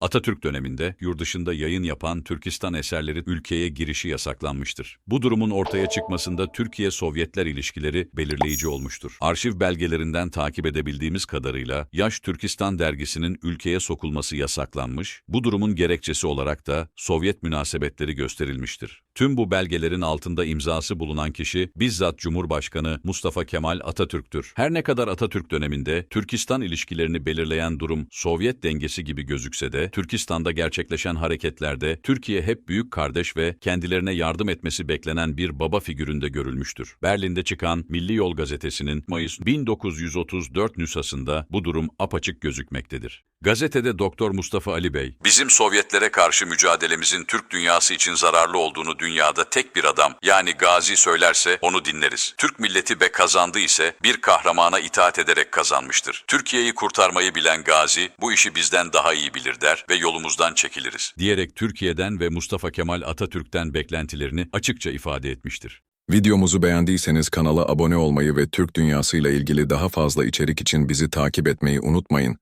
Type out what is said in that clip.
Atatürk döneminde yurt dışında yayın yapan Türkistan eserleri ülkeye girişi yasaklanmıştır. Bu durumun ortaya çıkmasında Türkiye-Sovyetler ilişkileri belirleyici olmuştur. Arşiv belgelerinden takip edebildiğimiz kadarıyla Yaş Türkistan dergisinin ülkeye sokulması yasaklanmış, bu durumun gerekçesi olarak da Sovyet münasebetleri gösterilmiştir. Tüm bu belgelerin altında imzası bulunan kişi bizzat Cumhurbaşkanı Mustafa Kemal Atatürk'tür. Her ne kadar Atatürk döneminde Türkistan ilişkilerini belirleyen durum Sovyet dengesi gibi gözükse de Türkistan'da gerçekleşen hareketlerde Türkiye hep büyük kardeş ve kendilerine yardım etmesi beklenen bir baba figüründe görülmüştür. Berlin'de çıkan Milli Yol gazetesinin Mayıs 1934 nüshasında bu durum apaçık gözükmektedir. Gazetede Doktor Mustafa Ali Bey, bizim Sovyetlere karşı mücadelemizin Türk dünyası için zararlı olduğunu dünyada tek bir adam yani Gazi söylerse onu dinleriz. Türk milleti be kazandı ise bir kahramana itaat ederek kazanmıştır. Türkiye'yi kurtarmayı bilen Gazi bu işi bizden daha iyi bilir der ve yolumuzdan çekiliriz. Diyerek Türkiye'den ve Mustafa Kemal Atatürk'ten beklentilerini açıkça ifade etmiştir. Videomuzu beğendiyseniz kanala abone olmayı ve Türk dünyasıyla ilgili daha fazla içerik için bizi takip etmeyi unutmayın.